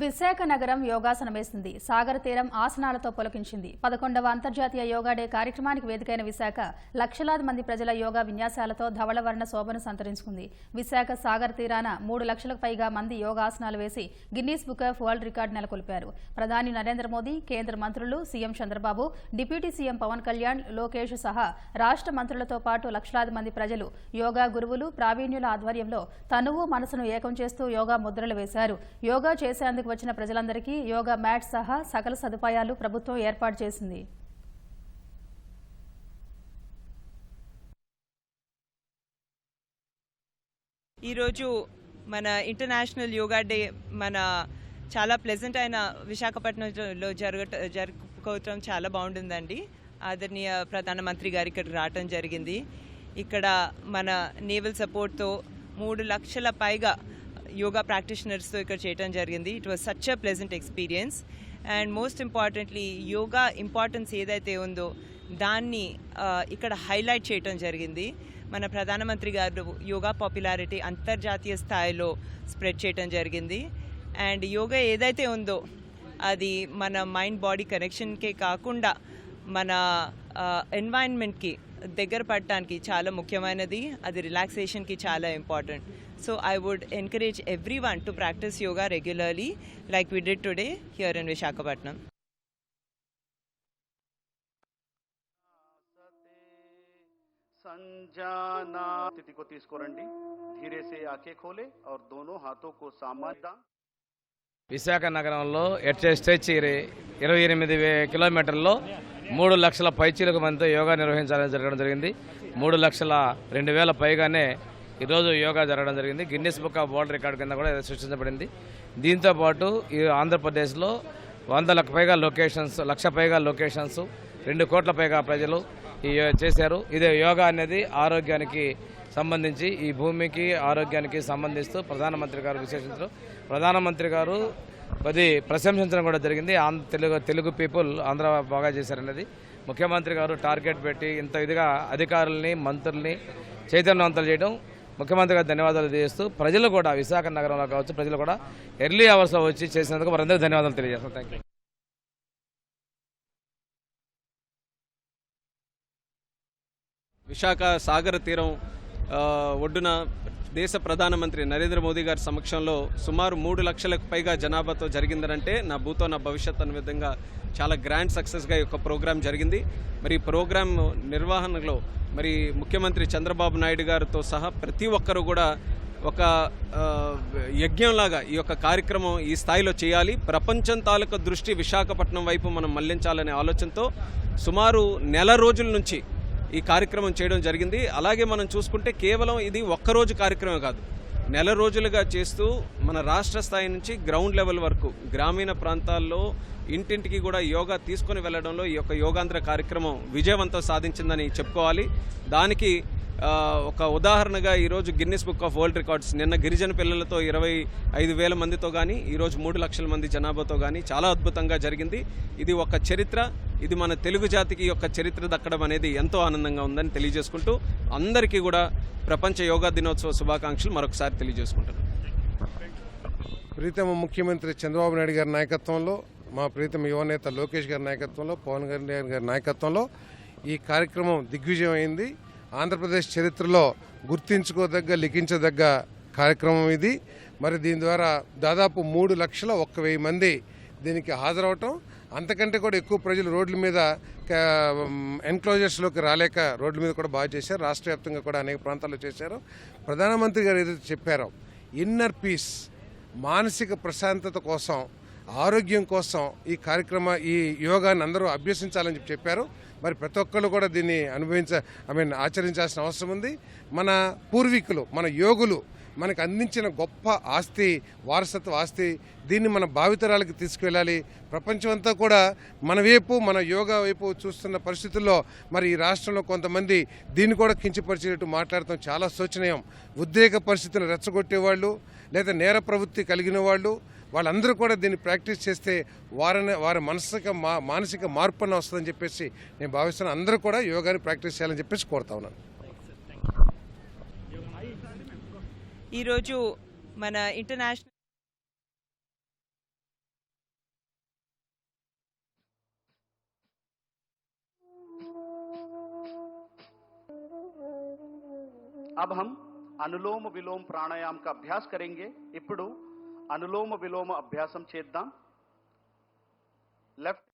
విశాఖ నగరం యోగాసనం వేసింది. సాగర తీరం ఆసనాలతో పులకించింది. పదకొండవ అంతర్జాతీయ యోగా డే కార్యక్రమానికి వేదికైన విశాఖ లక్షలాది మంది ప్రజల యోగా విన్యాసాలతో ధవళవర్ణ శోభను సంతరించుకుంది. విశాఖ సాగర తీరాన మూడు లక్షలకు పైగా మంది యోగాసనాలు వేసి Guinness book of world record నెలకొల్పారు. ప్రధాని నరేంద్ర మోదీ కేంద్ర మంత్రులు CM Chandrababu deputy CM Pawan Kalyan Lokesh సహా రాష్ట్ర మంత్రులతో పాటు లక్షలాది మంది ప్రజలు యోగా గురువులు ప్రావీణ్యుల ఆధ్వర్యంలో తనువు మనసును ఏకం చేస్తూ యోగా ముద్రలు వేశారు. యోగా చేసేందుకు వచ్చిన ప్రజలందరికీ యోగా మ్యాట్ సహా సకల సదుపాయాలు ప్రభుత్వం ఏర్పాటు చేసింది. ఈరోజు మన ఇంటర్నేషనల్ యోగా డే మన చాలా ప్లెజెంట్ అయిన విశాఖపట్నంలో జరగట జరుపుకోవటం చాలా బాగుంటుందండి. ఆదరణీయ ప్రధానమంత్రి గారు ఇక్కడికి రావటం జరిగింది. ఇక్కడ మన నేవల్ సపోర్ట్తో మూడు లక్షల పైగా యోగా ప్రాక్టీషనర్స్తో ఇక్కడ చేయడం జరిగింది. It was such a pleasant experience and most importantly yoga importance ఏదైతే ఉందో దాన్ని ఇక్కడ హైలైట్ చేయటం జరిగింది. మన ప్రధానమంత్రి గారు యోగా పాపులారిటీ అంతర్జాతీయ స్థాయిలో స్ప్రెడ్ చేయటం జరిగింది. అండ్ యోగా ఏదైతే ఉందో అది మన మైండ్ బాడీ కనెక్షన్కే కాకుండా మన ఎన్వైరన్మెంట్కి దగ్గర పడటానికి చాలా ముఖ్యమైనది అది రిలాక్సేషన్కి చాలా important so I would encourage everyone to practice yoga regularly like we did today here in Visakhapatnam संजाना स्थिति को తీసుకోరండి धीरे से आंखें खोले और दोनों हाथों को सामान्य విశాఖ నగరంలో ఎట్ స్ట్రెచ్ ఇరవై ఎనిమిది కిలోమీటర్లో మూడు లక్షల పైచీలకు మందితో యోగా నిర్వహించాలని జరగడం జరిగింది. మూడు లక్షల రెండు వేల పైగానే ఈరోజు యోగా జరగడం జరిగింది. Guinness book of world record కింద కూడా సృష్టించబడింది. దీంతో పాటు ఈ ఆంధ్రప్రదేశ్లో వందలకు పైగా లొకేషన్స్ లక్ష పైగా లొకేషన్స్ రెండు కోట్ల పైగా ప్రజలు ఈ చేశారు. ఇదే యోగా అనేది ఆరోగ్యానికి సంబంధించి ఈ భూమికి ఆరోగ్యానికి సంబంధిస్తూ ప్రధానమంత్రి గారు విశేషించారు ప్రధానమంత్రి గారు అది ప్రశంసించడం కూడా జరిగింది. ఆంధ్ర తెలుగు తెలుగు పీపుల్ ఆంధ్ర బాగా చేశారనేది ముఖ్యమంత్రి గారు టార్గెట్ పెట్టి ఇంత ఇదిగా అధికారుల్ని మంత్రుల్ని చైతన్యవంతులు చేయడం. ముఖ్యమంత్రి గారు ధన్యవాదాలు తెలియజేస్తూ ప్రజలు కూడా విశాఖ నగరంలో కావచ్చు ప్రజలు కూడా ఎర్లీ అవర్స్లో వచ్చి చేసినందుకు వారందరికీ ధన్యవాదాలు తెలియజేస్తాం థ్యాంక్ యూ విశాఖ సాగర తీరం ఒడ్డున దేశ ప్రధానమంత్రి నరేంద్ర మోదీ గారి సమక్షంలో సుమారు మూడు లక్షలకు పైగా జనాభాతో జరిగిందనంటే నా భూతో నా భవిష్యత్ అనే విధంగా చాలా గ్రాండ్ సక్సెస్గా ఈ యొక్క ప్రోగ్రాం జరిగింది. మరి ఈ ప్రోగ్రాం నిర్వహణలో మరి ముఖ్యమంత్రి చంద్రబాబు నాయుడు గారితో సహా ప్రతి ఒక్కరూ కూడా ఒక యజ్ఞంలాగా ఈ యొక్క కార్యక్రమం ఈ స్థాయిలో చేయాలి. ప్రపంచం తాలూకా దృష్టి విశాఖపట్నం వైపు మనం మళ్ళించాలనే ఆలోచనతో సుమారు నెల రోజుల నుంచి ఈ కార్యక్రమం చేయడం జరిగింది. అలాగే మనం చూసుకుంటే కేవలం ఇది ఒక్కరోజు కార్యక్రమం కాదు. నెల రోజులుగా చేస్తూ మన రాష్ట్ర స్థాయి నుంచి గ్రౌండ్ లెవెల్ వరకు గ్రామీణ ప్రాంతాల్లో ఇంటింటికి కూడా యోగా తీసుకొని వెళ్ళడంలో ఈ యొక్క యోగాంధ్ర కార్యక్రమం విజయవంతం సాధించిందని చెప్పుకోవాలి. దానికి ఒక ఉదాహరణగా ఈరోజు Guinness book of world records నిన్న గిరిజన పిల్లలతో ఇరవై ఐదు వేల మందితో కానీ ఈరోజు మూడు లక్షల మంది జనాభాతో కానీ చాలా అద్భుతంగా జరిగింది. ఇది ఒక చరిత్ర. ఇది మన తెలుగు జాతికి యొక్క చరిత్ర దక్కడం అనేది ఎంతో ఆనందంగా ఉందని తెలియజేసుకుంటూ అందరికీ కూడా ప్రపంచ యోగా దినోత్సవ శుభాకాంక్షలు మరొకసారి తెలియజేసుకుంటున్నాను. ప్రీతమ ముఖ్యమంత్రి చంద్రబాబు నాయుడు గారి నాయకత్వంలో మా ప్రీతమ యువనేత లోకేష్ గారి నాయకత్వంలో పవన్ కళ్యాణ్ గారి నాయకత్వంలో ఈ కార్యక్రమం దిగ్విజయం అయింది ఆంధ్రప్రదేశ్ చరిత్రలో గుర్తించుకోదగ్గ లిఖించదగ్గ కార్యక్రమం ఇది. మరి దీని ద్వారా దాదాపు మూడు లక్షల ఒక్క వెయ్యి మంది దీనికి హాజరవటం అంతకంటే కూడా ఎక్కువ ప్రజలు రోడ్ల మీద ఎన్క్లోజర్స్లోకి రాలేక రోడ్ల మీద కూడా బాగా చేశారు. రాష్ట్ర వ్యాప్తంగా కూడా అనేక ప్రాంతాల్లో చేశారు. ప్రధానమంత్రి గారు ఏదైతే చెప్పారో ఇన్నర్ పీస్ మానసిక ప్రశాంతత కోసం ఆరోగ్యం కోసం ఈ కార్యక్రమ ఈ యోగాన్ని అందరూ అభ్యసించాలని చెప్పి చెప్పారు. మరి ప్రతి ఒక్కళ్ళు కూడా దీన్ని అనుభవించ ఐ మీన్ ఆచరించాల్సిన అవసరం ఉంది. మన పూర్వీకులు మన యోగులు మనకు అందించిన గొప్ప ఆస్తి వారసత్వ ఆస్తి దీన్ని మన భావితరాలకు తీసుకువెళ్ళాలి. ప్రపంచమంతా కూడా మన వైపు మన యోగా వైపు చూస్తున్న పరిస్థితుల్లో మరి ఈ రాష్ట్రంలో కొంతమంది దీన్ని కూడా కించపరిచేటట్టు మాట్లాడటం చాలా శోచనీయం. ఉద్రేక పరిస్థితులను రెచ్చగొట్టేవాళ్ళు లేదా నేర ప్రవృత్తి కలిగిన వాళ్ళు వాళ్ళందరూ కూడా దీన్ని ప్రాక్టీస్ చేస్తే వారిని వారి మనసిక మా మానసిక మార్పు వస్తుందని చెప్పేసి నేను భావిస్తున్నాను. అందరూ కూడా యోగాని ప్రాక్టీస్ చేయాలని చెప్పేసి కోరుతా ఉన్నాను. ఈరోజు మన ఇంటర్నేషనల్ అబ్ हम అనులోమ విలోమ ప్రాణాయామ్ కా అభ్యాస్ కరేంగే ఇప్పుడు అనులోమ విలోమ అభ్యాసం చేద్దాం లెఫ్ట్